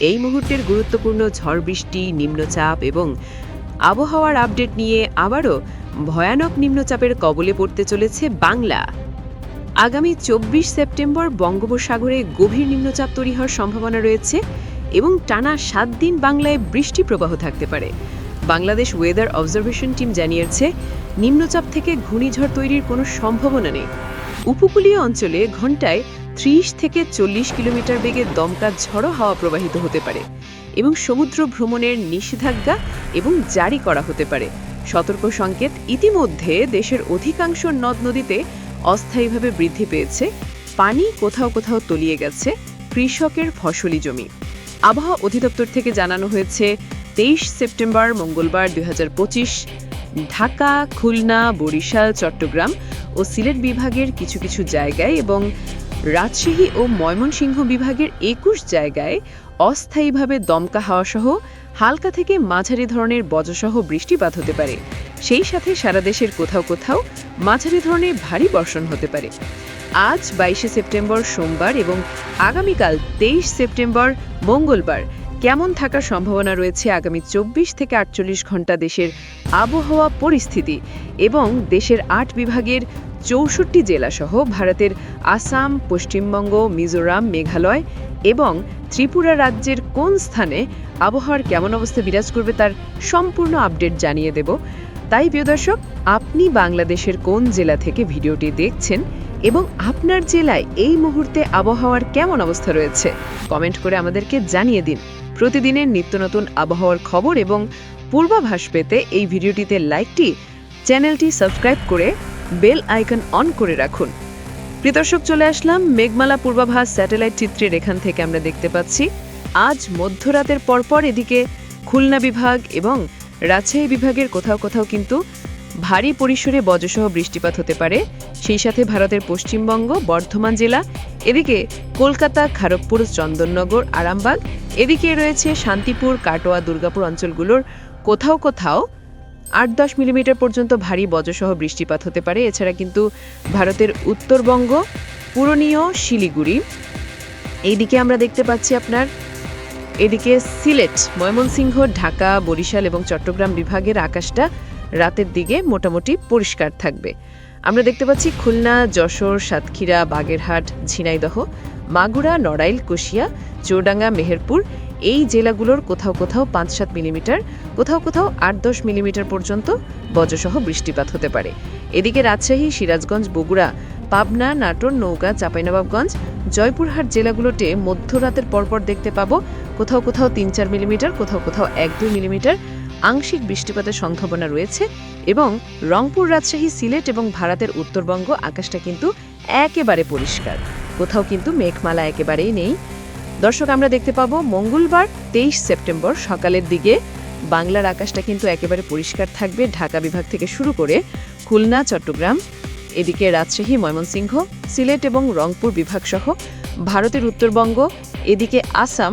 এই মুহূর্তের গুরুত্বপূর্ণ ঝড় বৃষ্টি, নিম্নচাপ এবং আবহাওয়ার আপডেট নিয়ে আবারও ভয়ানক নিম্নচাপের কবলে পড়তে চলেছে বাংলা। আগামী চব্বিশ সেপ্টেম্বর বঙ্গোপসাগরে গভীর নিম্নচাপ তৈরি হওয়ার সম্ভাবনা রয়েছে এবং টানা সাত দিন বাংলায় বৃষ্টি প্রবাহ থাকতে পারে। বাংলাদেশ ওয়েদার অবজারভেশন টিম জানিয়েছে, নিম্নচাপ থেকে ঘূর্ণিঝড় তৈরির কোনো সম্ভাবনা নেই। উপকূলীয় অঞ্চলে ঘন্টায় ত্রিশ থেকে চল্লিশ কিলোমিটার বেগে দমকা ঝড়ো হাওয়া প্রবাহিত হতে পারে এবং সমুদ্র ভ্রমণের নিষেধাজ্ঞা এবং জারি করা হতে পারে। সতর্ক সংকেত ইতিমধ্যে দেশের অধিকাংশ নদ নদীতে অস্থায়ীভাবে বৃদ্ধি পেয়েছে। পানি কোথাও কোথাও তলিয়ে গেছে কৃষকের ফসলি জমি। আবহাওয়া অধিদপ্তর থেকে জানানো হয়েছে, তেইশ সেপ্টেম্বর মঙ্গলবার দুই হাজার পঁচিশ, ঢাকা, খুলনা, বরিশাল, চট্টগ্রাম ও সিলেট বিভাগের কিছু কিছু জায়গায় এবং রাজশাহী ও ময়মনসিংহ বিভাগের একুশ জায়গায় অস্থায়ীভাবে দমকা হাওয়া সহ হালকা থেকে মাঝারি ধরনের বজ্রসহ বৃষ্টিপাত হতে পারে। সেই সাথে সারা দেশের কোথাও কোথাও মাঝারি ধরনের ভারী বর্ষণ হতে পারে। আজ বাইশে সেপ্টেম্বর সোমবার এবং আগামীকাল তেইশ সেপ্টেম্বর মঙ্গলবার কেমন থাকার সম্ভাবনা রয়েছে আগামী চব্বিশ থেকে আটচল্লিশ ঘণ্টা দেশের আবহাওয়া পরিস্থিতি এবং দেশের আট বিভাগের চৌষট্টি জেলাসহ ভারতের আসাম, পশ্চিমবঙ্গ, মিজোরাম, মেঘালয় এবং ত্রিপুরা রাজ্যের কোন স্থানে আবহাওয়ার কেমন অবস্থা বিরাজ করবে তার সম্পূর্ণ আপডেট জানিয়ে দেব। তাই প্রিয় দর্শক, আপনি বাংলাদেশের কোন জেলা থেকে ভিডিওটি দেখছেন এবং আপনার জেলায় এই মুহূর্তে আবহাওয়ার কেমন অবস্থা রয়েছে, কমেন্ট করে আমাদেরকে জানিয়ে দিন। প্রতিদিনের নিত্য নতুন আবহাওয়ার খবর এবং পূর্বাভাস পেতে এই ভিডিওটিতে লাইকটি, চ্যানেলটি সাবস্ক্রাইব করে বেল আইকন অন করে রাখুন। প্রিদর্শক চলে আসলাম মেঘমালা পূর্বাভাস স্যাটেলাইট চিত্রের এখান থেকে আমরা দেখতে পাচ্ছি, আজ মধ্যরাতের পরপর এদিকে খুলনা বিভাগ এবং রাজশাহী বিভাগের কোথাও কোথাও কিন্তু ভারী পরিসরে বজ্রসহ বৃষ্টিপাত হতে পারে। সেই সাথে ভারতের পশ্চিমবঙ্গ, বর্ধমান জেলা, এদিকে কলকাতা, খড়গপুর, চন্দননগর, আরামবাগ, এদিকে রয়েছে শান্তিপুর, কাটোয়া, দুর্গাপুর অঞ্চলগুলোর কোথাও কোথাও আট দশ মিলিমিটার পর্যন্ত ভারী বজ্রসহ বৃষ্টিপাত হতে পারে। এছাড়া কিন্তু ভারতের উত্তরবঙ্গ, পুরনীয়, শিলিগুড়ি। এইদিকে আমরা দেখতে পাচ্ছি আপনার, এদিকে সিলেট, ময়মনসিংহ, ঢাকা, বরিশাল এবং চট্টগ্রাম বিভাগের আকাশটা রাতের দিকে মোটামুটি পরিষ্কার থাকবে। আমরা দেখতে পাচ্ছি খুলনা, যশোর, সাতক্ষীরা, বাগেরহাট, ঝিনাইদহ, মাগুরা, নড়াইল, কুশিয়া, চৌডাঙ্গা, মেহেরপুর এই জেলাগুলোর কোথাও কোথাও পাঁচ সাত মিলিমিটার, কোথাও কোথাও আট দশ মিলিমিটার পর্যন্ত বজ্রসহ বৃষ্টিপাত হতে পারে। এদিকে রাজশাহী, সিরাজগঞ্জ, বগুড়া, পাবনা, নাটোর নৌকা চাঁপাইনবাবগঞ্জ, জয়পুরহাট জেলাগুলোতে মধ্যরাতের পরপর দেখতে পাবো কোথাও কোথাও তিন চার মিলিমিটার, কোথাও কোথাও এক দুই মিলিমিটার আংশিক বৃষ্টিপাতের সম্ভাবনা রয়েছে এবং রংপুর, রাজশাহী, সিলেট এবং ভারতের উত্তরবঙ্গ আকাশটা কিন্তু একেবারে পরিষ্কার। কোথাও কিন্তু মেঘমালা একেবারেই নেই। দর্শক, আমরা দেখতে পাবো মঙ্গলবার তেইশ সেপ্টেম্বর সকালের দিকে। বাংলার আকাশটা কিন্তু একেবারে পরিষ্কার থাকবে। ঢাকা বিভাগ থেকে শুরু করে খুলনা, চট্টগ্রাম, এদিকে রাজশাহী, ময়মনসিংহ, সিলেট এবং রংপুর বিভাগসহ ভারতের উত্তরবঙ্গ, এদিকে আসাম,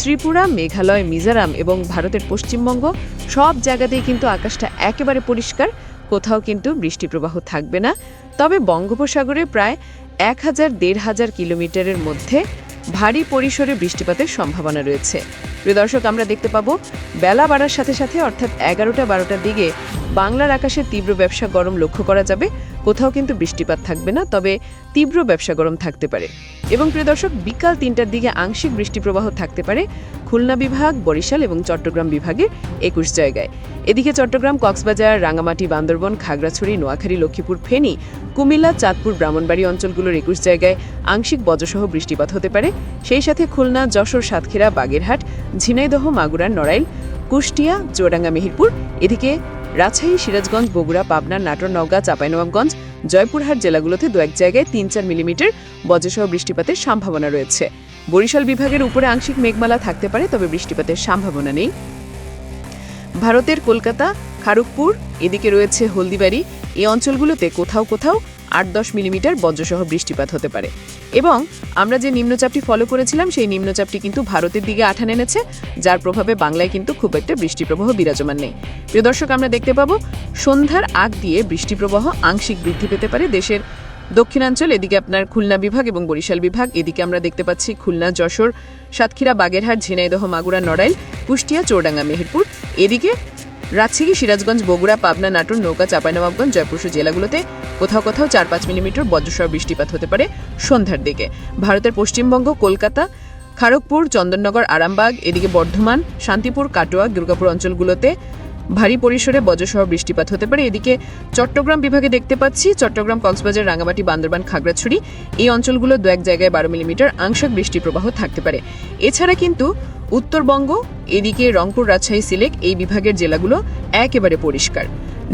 ত্রিপুরা, মেঘালয়, মিজোরাম এবং ভারতের পশ্চিমবঙ্গ সব জায়গাতেই কিন্তু আকাশটা একেবারে পরিষ্কার। কোথাও কিন্তু বৃষ্টি প্রবাহ থাকবে না। তবে বঙ্গোপসাগরে প্রায় এক হাজার দেড় হাজার কিলোমিটারের মধ্যে ভারী পরিসরে বৃষ্টিপাতের সম্ভাবনা রয়েছে। প্রিয় দর্শক, আমরা দেখতে পাবো বেলা বাড়ার সাথে সাথে, অর্থাৎ এগারোটা বারোটার দিকে বাংলার আকাশে তীব্র ব্যবসা গরম লক্ষ্য করা যাবে। কোথাও কিন্তু বৃষ্টিপাত থাকবে না, তবে তীব্র ব্যবসা গরম থাকতে পারে। এবং প্রিয় দর্শক, বিকাল তিনটার দিকে আংশিক বৃষ্টি প্রবাহ থাকতে পারে খুলনা বিভাগ, বরিশাল এবং চট্টগ্রাম বিভাগের একুশ জায়গায়। এদিকে চট্টগ্রাম, কক্সবাজার রাঙামাটি বান্দরবন, খাগড়াছড়ি, নোয়াখালী, লক্ষ্মীপুর, ফেনী, কুমিল্লা, চাঁদপুর, ব্রাহ্মণবাড়ি অঞ্চলগুলোর একুশ জায়গায় আংশিক বজ্রসহ বৃষ্টিপাত হতে পারে। সেই সাথে খুলনা, যশোর, সাতক্ষীরা, বাগেরহাট ঝিনাইদহ, মাগুরা, নড়াইল, কুষ্টিয়া, চুয়াডাঙ্গা, মেহেরপুর। এদিকে রাজশাহী, সিরাজগঞ্জ, বগুড়া, পাবনা, নাটোর, নওগাঁ, চাঁপাইনবাবগঞ্জ, জয়পুরহাট জেলাগুলোতে দু এক জায়গায় তিন চার মিলিমিটার বজ্রসহ বৃষ্টিপাতের সম্ভাবনা রয়েছে। বরিশাল বিভাগের উপরে আংশিক মেঘমালা থাকতে পারে, তবে বৃষ্টিপাতের সম্ভাবনা নেই। ভারতের কলকাতা, খারগপুর, এদিকে রয়েছে হলদিবাড়ি। এই অঞ্চলগুলোতে কোথাও কোথাও আট দশ মিলিমিটার বজ্রসহ বৃষ্টিপাত হতে পারে। এবং আমরা যে নিম্নচাপটি ফলো করেছিলাম, সেই নিম্নচাপটি কিন্তু ভারতের দিকে আঠান এনেছে, যার প্রভাবে বাংলায় কিন্তু খুব একটা বৃষ্টিপ্রবাহ বিরাজমান নেই। প্রিয় দর্শক, আমরা দেখতে পাবো, সন্ধ্যার আগ দিয়ে বৃষ্টিপ্রবাহ আংশিক বৃদ্ধি পেতে পারে দেশের দক্ষিণাঞ্চল, এদিকে আপনার খুলনা বিভাগ এবং বরিশাল বিভাগ, এদিকে আমরা দেখতে পাচ্ছি খুলনা, যশোর, সাতক্ষীরা, বাগেরহাট, ঝিনাইদহ, মাগুরা, নড়াইল, কুষ্টিয়া, চৌডাঙ্গা, মেহেরপুর, এদিকে রাজশাহী, সিরাজগঞ্জ, বগুড়া, পাবনা, নাটোর, নৌকা, চাঁপাইনবাবগঞ্জ, জয়পুরসহ জেলাগুলোতে কোথাও কোথাও চার পাঁচ মিলিমিটার বজ্রসর বৃষ্টিপাত হতে পারে সন্ধ্যার দিকে। ভারতের পশ্চিমবঙ্গ, কলকাতা খড়গপুর চন্দননগর, আরামবাগ, এদিকে বর্ধমান, শান্তিপুর, কাটোয়া, দুর্গাপুর অঞ্চলগুলোতে ভারী পরিসরে বজ্রসহ বৃষ্টিপাত হতে পারে। এদিকে চট্টগ্রাম বিভাগে দেখতে পাচ্ছি, চট্টগ্রাম, কক্সবাজার রাঙামাটি বান্দরবান, খাগড়াছড়ি এই অঞ্চলগুলো দু এক জায়গায় বারো মিলিমিটার আংশিক বৃষ্টি প্রবাহ থাকতে পারে। এছাড়া কিন্তু উত্তরবঙ্গ, এদিকে রংপুর, রাজশাহী সিলেক এই বিভাগের জেলাগুলো একেবারে পরিষ্কার।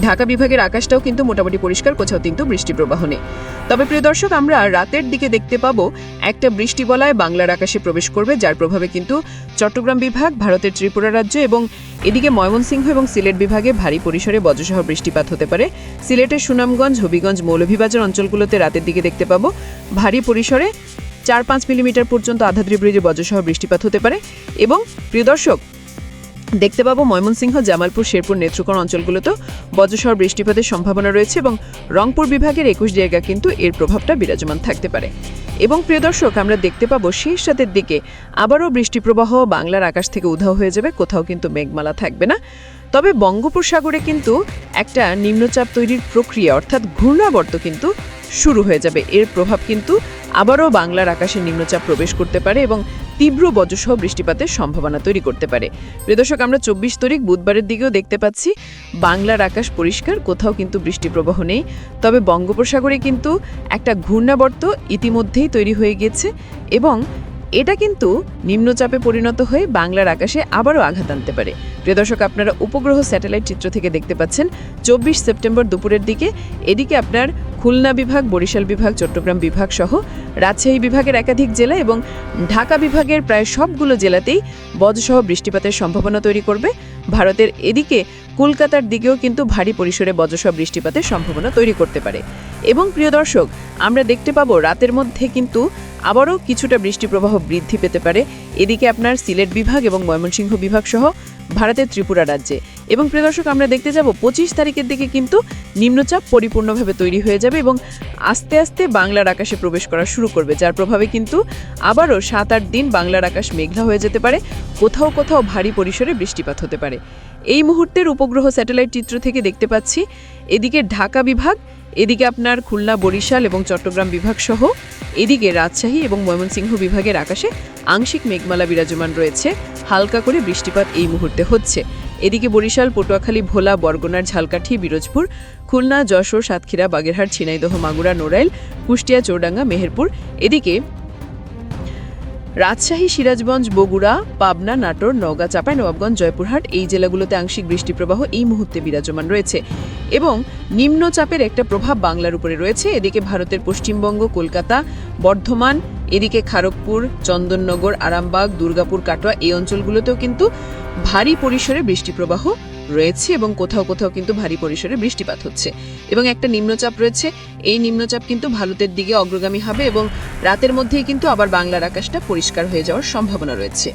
ঢাকা বিভাগের আকাশটাও কিন্তু মোটামুটি পরিষ্কার, কোথাও কিন্তু বৃষ্টি প্রবাহ নেই। তবে প্রিয় দর্শক, আমরা রাতের দিকে দেখতে পাবো একটা বৃষ্টি বলায় বাংলার আকাশে প্রবেশ করবে, যার প্রভাবে কিন্তু চট্টগ্রাম বিভাগ, ভারতের ত্রিপুরা রাজ্য এবং এদিকে ময়মনসিংহ এবং সিলেট বিভাগে ভারী পরিসরে বজ্রসহ বৃষ্টিপাত হতে পারে। সিলেটের সুনামগঞ্জ, হবিগঞ্জ, মৌলভীবাজার অঞ্চলগুলোতে রাতের দিকে দেখতে পাবো ভারী পরিসরে চার পাঁচ মিলিমিটার পর্যন্ত আধাদ্রি ব্রিজে বজ্রসহ বৃষ্টিপাত হতে পারে। এবং প্রিয় দর্শক দেখতে পাবো ময়মনসিংহ, জামালপুর, শেরপুর, নেত্রকোনা অঞ্চলগুলোতে বজ্রসহ বৃষ্টিপাতের সম্ভাবনা রয়েছে এবং রংপুর বিভাগের একুশ জায়গা কিন্তু এর প্রভাবটা বিরাজমান থাকতে পারে। এবং প্রিয় দর্শক, আমরা দেখতে পাবো শেষ রাতের দিকে আবারও বৃষ্টিপ্রবাহ বাংলার আকাশ থেকে উধাও হয়ে যাবে, কোথাও কিন্তু মেঘমালা থাকবে না। তবে বঙ্গোপসাগরে কিন্তু একটা নিম্নচাপ তৈরির প্রক্রিয়া অর্থাৎ ঘূর্ণাবর্ত কিন্তু শুরু হয়ে যাবে। এর প্রভাব কিন্তু আবারও বাংলার আকাশে নিম্নচাপ প্রবেশ করতে পারে এবং তীব্র বজ্রসহ বৃষ্টিপাতের সম্ভাবনা তৈরি করতে পারে। প্রিয়দর্শক আমরা চব্বিশ তারিখ বুধবারের দিকেও দেখতে পাচ্ছি, বাংলার আকাশ পরিষ্কার, কোথাও কিন্তু বৃষ্টিপ্রবাহ নেই। তবে বঙ্গোপসাগরে কিন্তু একটা ঘূর্ণাবর্ত ইতিমধ্যেই তৈরি হয়ে গেছে এবং এটা কিন্তু নিম্নচাপে পরিণত হয়ে বাংলার আকাশে আবারও আঘাত আনতে পারে। প্রিয় দর্শক, আপনারা উপগ্রহ স্যাটেলাইট চিত্র থেকে দেখতে পাচ্ছেন, চব্বিশ সেপ্টেম্বর দুপুরের দিকে এদিকে আপনার খুলনা বিভাগ, বরিশাল বিভাগ, চট্টগ্রাম বিভাগ সহ রাজশাহী বিভাগের একাধিক জেলা এবং ঢাকা বিভাগের প্রায় সবগুলো জেলাতেই বজ্রসহ বৃষ্টিপাতের সম্ভাবনা তৈরি করবে। ভারতের এদিকে কলকাতার দিকেও কিন্তু ভারী পরিসরে বজ্রসহ বৃষ্টিপাতের সম্ভাবনা তৈরি করতে পারে। এবং প্রিয় দর্শক, আমরা দেখতে পাবো রাতের মধ্যে কিন্তু আবারও কিছুটা বৃষ্টি প্রবাহ বৃদ্ধি পেতে পারে। এদিকে আপনার সিলেট বিভাগ এবং ময়মনসিংহ বিভাগ সহ ভারতের ত্রিপুরা রাজ্যে। এবং প্রিয় দর্শক, আমরা দেখতে যাব পঁচিশ তারিখের দিকে কিন্তু নিম্নচাপ পরিপূর্ণভাবে তৈরি হয়ে যাবে এবং আস্তে আস্তে বাংলার আকাশে প্রবেশ করা শুরু করবে, যার প্রভাবে কিন্তু আবারও সাত আট দিন বাংলার আকাশ মেঘলা হয়ে যেতে পারে। কোথাও কোথাও ভারী পরিসরে বৃষ্টিপাত হতে পারে। এই মুহূর্তের উপগ্রহ স্যাটেলাইট চিত্র থেকে দেখতে পাচ্ছি। এদিকে ঢাকা বিভাগ এদিকে আপনার খুলনা, বরিশাল এবং চট্টগ্রাম বিভাগ সহ এদিকে রাজশাহী এবং ময়মনসিংহ বিভাগের আকাশে আংশিক মেঘমালা বিরাজমান রয়েছে। হালকা করে বৃষ্টিপাত এই মুহূর্তে হচ্ছে। এদিকে বরিশাল, পটুয়াখালী, ভোলা, বরগোনার ঝালকাঠি, বিরোজপুর, খুলনা, যশোর, সাতক্ষীরা, বাগেরহাট ছিনাইদহ মাগুরা, নোরাইল, কুষ্টিয়া, চৌডাঙ্গা, মেহেরপুর। এদিকে রাজশাহী, সিরাজগঞ্জ, বগুড়া, পাবনা, নাটোর, নওগাঁ, চাঁপাই, নবাবগঞ্জ, জয়পুরহাট এই জেলাগুলোতে আংশিক বৃষ্টিপ্রবাহ এই মুহূর্তে বিরাজমান রয়েছে। এবং নিম্নচাপের একটা প্রভাব বাংলার উপরে রয়েছে। এদিকে ভারতের পশ্চিমবঙ্গ, কলকাতা, বর্ধমান, এদিকে খড়গপুর চন্দননগর, আরামবাগ, দুর্গাপুর, কাটোয়া এই অঞ্চলগুলোতেও কিন্তু ভারী পরিসরে বৃষ্টিপ্রবাহ রয়েছে এবং কোথাও কোথাও কিন্তু ভারী পরিসরে বৃষ্টিপাত হচ্ছে। এবং একটা নিম্নচাপ রয়েছে। এই নিম্নচাপ কিন্তু ভারতের দিকে অগ্রগামী হবে এবং রাতের মধ্যেই কিন্তু আবার বাংলার আকাশটা পরিষ্কার হয়ে যাওয়ার সম্ভাবনা রয়েছে।